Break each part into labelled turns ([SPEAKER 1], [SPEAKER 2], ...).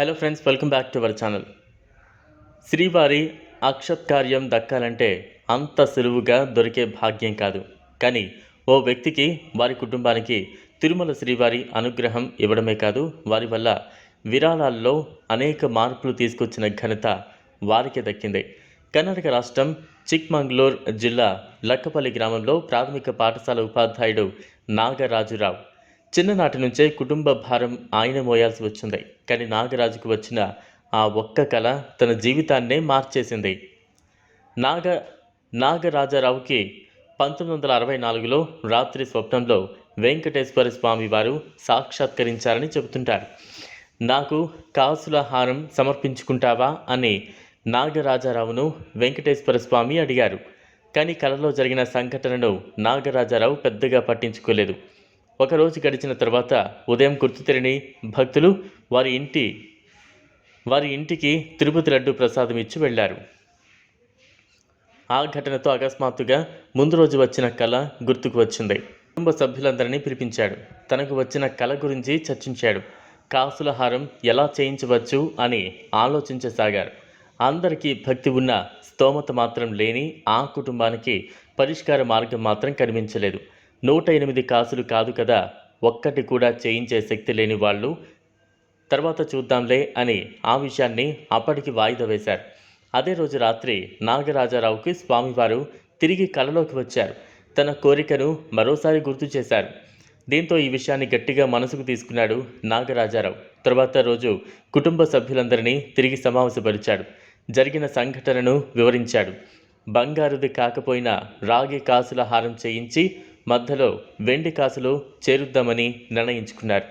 [SPEAKER 1] Hello friends welcome back to our channel శ్రీవారి అక్షత్కార్యం దక్కాలంటే అంత సులువుగా దొరికే భాగ్యం కాదు. కానీ ఓ వ్యక్తికి వారి కుటుంబానికి తిరుమల శ్రీవారి అనుగ్రహం ఇవ్వడమే కాదు వారి వల్ల విరాళాల్లో అనేక మార్పులు తీసుకొచ్చిన ఘనత వారికే దక్కింది. కర్ణాటక రాష్ట్రం చిక్మంగ్లూర్ జిల్లా లక్కపల్లి గ్రామంలో ప్రాథమిక పాఠశాల ఉపాధ్యాయుడు నాగరాజురావు చిన్ననాటి నుంచే కుటుంబ భారం ఆయన మోయాల్సి వచ్చింది. కానీ నాగరాజుకు వచ్చిన ఆ ఒక్క కళ తన జీవితాన్నే మార్చేసింది. నాగ నాగరాజారావుకి పంతొమ్మిది వందల అరవై నాలుగులో రాత్రి స్వప్నంలో వెంకటేశ్వర స్వామి వారు సాక్షాత్కరించారని చెబుతుంటారు. నాకు కాసుల హారం సమర్పించుకుంటావా అని నాగరాజారావును వెంకటేశ్వర స్వామి అడిగారు. కానీ కలలో జరిగిన సంఘటనను నాగరాజారావు పెద్దగా పట్టించుకోలేదు. ఒకరోజు గడిచిన తర్వాత ఉదయం గుర్తు తెరని భక్తులు వారి ఇంటి వారి ఇంటికి తిరుపతి లడ్డు ప్రసాదం ఇచ్చి వెళ్ళారు. ఆ ఘటనతో అకస్మాత్తుగా ముందు రోజు వచ్చిన కళ గుర్తుకు వచ్చింది. కుటుంబ సభ్యులందరినీ పిలిపించాడు. తనకు వచ్చిన కళ గురించి చర్చించాడు. కాసుల హారం ఎలా చేయించవచ్చు అని ఆలోచించసాగారు. అందరికీ భక్తి ఉన్న స్తోమత మాత్రం లేని ఆ కుటుంబానికి పరిష్కార మార్గం మాత్రం కనిపించలేదు. నూట ఎనిమిది కాసులు కాదు కదా ఒక్కటి కూడా చేయించే శక్తి లేని వాళ్ళు? తర్వాత చూద్దాంలే అని ఆ విషయాన్ని అప్పటికి వాయిదా వేశారు. అదే రోజు రాత్రి నాగరాజారావుకి స్వామివారు తిరిగి కలలోకి వచ్చారు. తన కోరికను మరోసారి గుర్తు చేశారు. దీంతో ఈ విషయాన్ని గట్టిగా మనసుకు తీసుకున్నాడు నాగరాజారావు. తర్వాత రోజు కుటుంబ సభ్యులందరినీ తిరిగి సమావేశపరిచాడు. జరిగిన సంఘటనను వివరించాడు. బంగారుది కాకపోయినా రాగి కాసుల హారం చేయించి మధ్యలో వెండి కాసులు చేరుద్దామని నిర్ణయించుకున్నారు.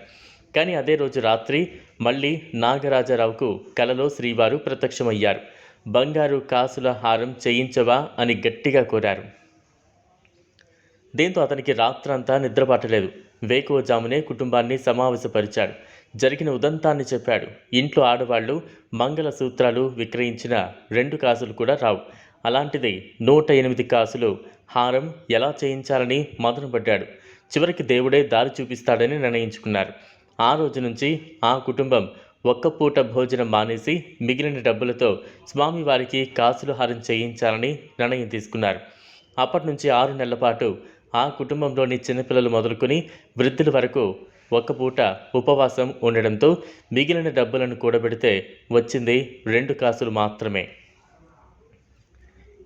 [SPEAKER 1] కానీ అదే రోజు రాత్రి మళ్ళీ నాగరాజారావుకు కలలో శ్రీవారు ప్రత్యక్షమయ్యారు. బంగారు కాసుల హారం చేయించవా అని గట్టిగా కోరారు. దీంతో అతనికి రాత్రంతా నిద్రపట్టలేదు వేకువజామునే కుటుంబాన్ని సమావేశపరిచాడు. జరిగిన ఉదంతాన్ని చెప్పాడు. ఇంట్లో ఆడవాళ్ళు మంగళ సూత్రాలు విక్రయించిన రెండు కాసులు కూడా రావు. అలాంటిది నూట ఎనిమిది కాసులు హారం ఎలా చేయించాలని మొదలుపడ్డాడు చివరికి దేవుడే దారి చూపిస్తాడని నిర్ణయించుకున్నారు. ఆ రోజు నుంచి ఆ కుటుంబం ఒక్క పూట భోజనం మానేసి మిగిలిన డబ్బులతో స్వామివారికి కాసులు హారం చేయించాలని నిర్ణయం తీసుకున్నారు. అప్పటి నుంచి ఆరు నెలల పాటు ఆ కుటుంబంలోని చిన్నపిల్లలు మొదలుకొని వృద్ధుల వరకు ఒక్క పూట ఉపవాసం ఉండడంతో మిగిలిన డబ్బులను కూడబెడితే వచ్చింది రెండు కాసులు మాత్రమే.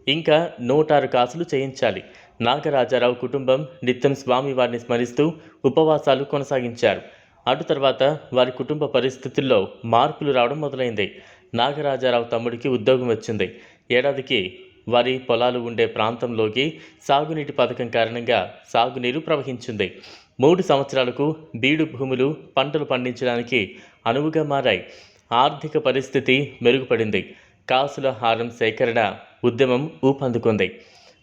[SPEAKER 1] ఇంకా నూటారు కాసులు చేయించాలి. నాగరాజారావు కుటుంబం నిత్యం స్వామివారిని స్మరిస్తూ ఉపవాసాలు కొనసాగించారు. అటు తర్వాత వారి కుటుంబ పరిస్థితుల్లో మార్పులు రావడం మొదలైంది. నాగరాజారావు తమ్ముడికి ఉద్యోగం వచ్చింది. ఏడాదికి వారి పొలాలు ఉండే ప్రాంతంలోకి సాగునీటి పథకం కారణంగా సాగునీరు ప్రవహించింది. మూడు సంవత్సరాలకు బీడు భూములు పంటలు పండించడానికి అనువుగా మారాయి. ఆర్థిక పరిస్థితి మెరుగుపడింది. కాసుల హారం సేకరణ ఉద్యమం ఊపందుకుంది.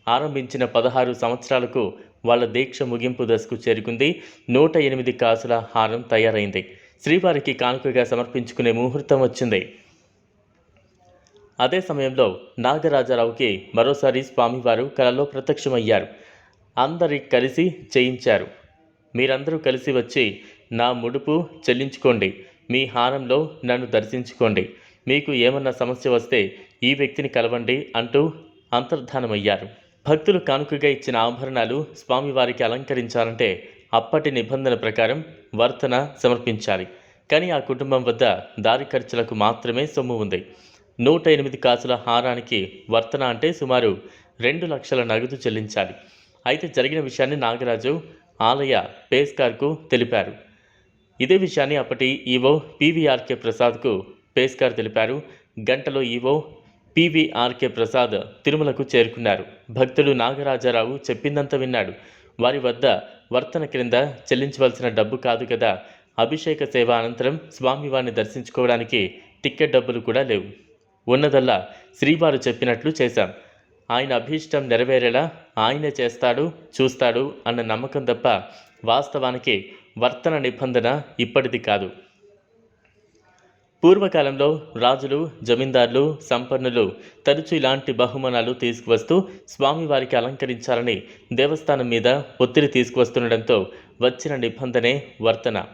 [SPEAKER 1] ఆరంభించిన పదహారు సంవత్సరాలకు వాళ్ళ దీక్ష ముగింపు దశకు చేరుకుంది. నూట ఎనిమిది కాసుల హారం తయారైంది. శ్రీవారికి కానుకగా సమర్పించుకునే ముహూర్తం వచ్చింది. అదే సమయంలో నాగరాజారావుకి మరోసారి స్వామివారు కలలో ప్రత్యక్షమయ్యారు. అందరి కలిసి చేయించారు. మీరందరూ కలిసి వచ్చి నా ముడుపు చెల్లించుకోండి. మీ హారంలో నన్ను దర్శించుకోండి. మీకు ఏమన్నా సమస్య వస్తే ఈ వ్యక్తిని కలవండి అంటూ అంతర్ధానమయ్యారు. భక్తులు కానుకగా ఇచ్చిన ఆభరణాలు స్వామివారికి అలంకరించాలంటే అప్పటి నిబంధన ప్రకారం వర్తన సమర్పించాలి. కానీ ఆ కుటుంబం వద్ద దారి ఖర్చులకు మాత్రమే సొమ్ము ఉంది. నూట ఎనిమిది కాసుల హారానికి వర్తన అంటే సుమారు రెండు లక్షల నగదు చెల్లించాలి. అయితే జరిగిన విషయాన్ని నాగరాజు ఆలయ పేస్కార్కు తెలిపారు. ఇదే విషయాన్ని అప్పటి ఈవో పీవీఆర్కే ప్రసాద్కు పేస్కార్ తెలిపారు. గంటలో ఈవో పివిఆర్కే ప్రసాద్ తిరుమలకు చేరుకున్నారు. భక్తుడు నాగరాజారావు చెప్పిందంతా విన్నాడు. వారి వద్ద వర్తన క్రింద చెల్లించవలసిన డబ్బు కాదు కదా. అభిషేక సేవ అనంతరం స్వామివారిని దర్శించుకోవడానికి టిక్కెట్ డబ్బులు కూడా లేవు. ఉన్నదల్లా శ్రీవారు చెప్పినట్లు చేశాం. ఆయన అభీష్టం నెరవేరేలా ఆయనే చేస్తాడు చూస్తాడు అన్న నమ్మకం తప్ప వాస్తవానికి వర్తన నిబంధన ఇప్పటిది కాదు. పూర్వకాలంలో రాజులు జమీందారులు సంపన్నులు తరచూ ఇలాంటి బహుమానాలు తీసుకువస్తూ స్వామివారికి అలంకరించాలని దేవస్థానం మీద ఒత్తిడి తీసుకువస్తుండడంతో వచ్చిన నిబంధనే వర్తన.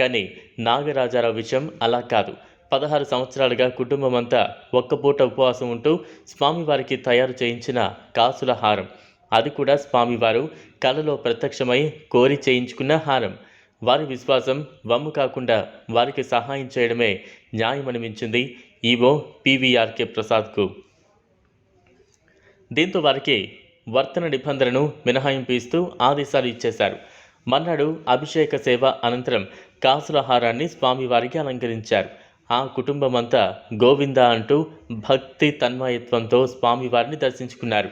[SPEAKER 1] కానీ నాగరాజారావు విషయం అలా కాదు. పదహారు సంవత్సరాలుగా కుటుంబం అంతా ఒక్కపూట ఉపవాసం ఉంటూ స్వామివారికి తయారు చేయించిన కాసుల హారం. అది కూడా స్వామివారు కలలో ప్రత్యక్షమై కోరి చేయించుకున్న హారం. వారి విశ్వాసం వమ్ము కాకుండా వారికి సహాయం చేయడమే న్యాయమనిపించింది. EO PVRK ప్రసాద్కు. దీంతో వారికి వర్తన నిబంధనను మినహాయింపు ఇస్తూ ఆదేశాలు ఇచ్చేశారు. మన్నాడు అభిషేక సేవ అనంతరం కాసులహారాన్ని స్వామివారికి అలంకరించారు. ఆ కుటుంబం అంతా గోవింద అంటూ భక్తి తన్మయత్వంతో స్వామివారిని దర్శించుకున్నారు.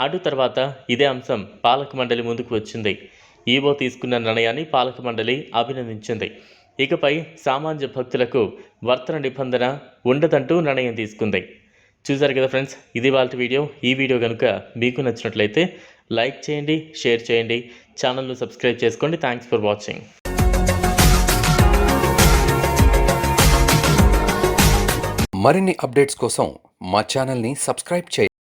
[SPEAKER 1] అటు తర్వాత ఇదే అంశం పాలక మండలి ముందుకు వచ్చింది. ఈవో తీసుకున్న నిర్ణయాన్ని పాలక మండలి అభినందించింది. ఇకపై సామాన్య భక్తులకు వర్తన నిబంధన ఉండదంటూ నిర్ణయం తీసుకుంది. చూసారు కదా ఫ్రెండ్స్ ఇది వాళ్ళ వీడియో. ఈ వీడియో కనుక మీకు నచ్చినట్లయితే లైక్ చేయండి షేర్ చేయండి ఛానల్ను సబ్స్క్రైబ్ చేసుకోండి. Thanks for watching.
[SPEAKER 2] మరిన్ని అప్డేట్స్ కోసం మా ఛానల్ని సబ్స్క్రైబ్ చేయండి.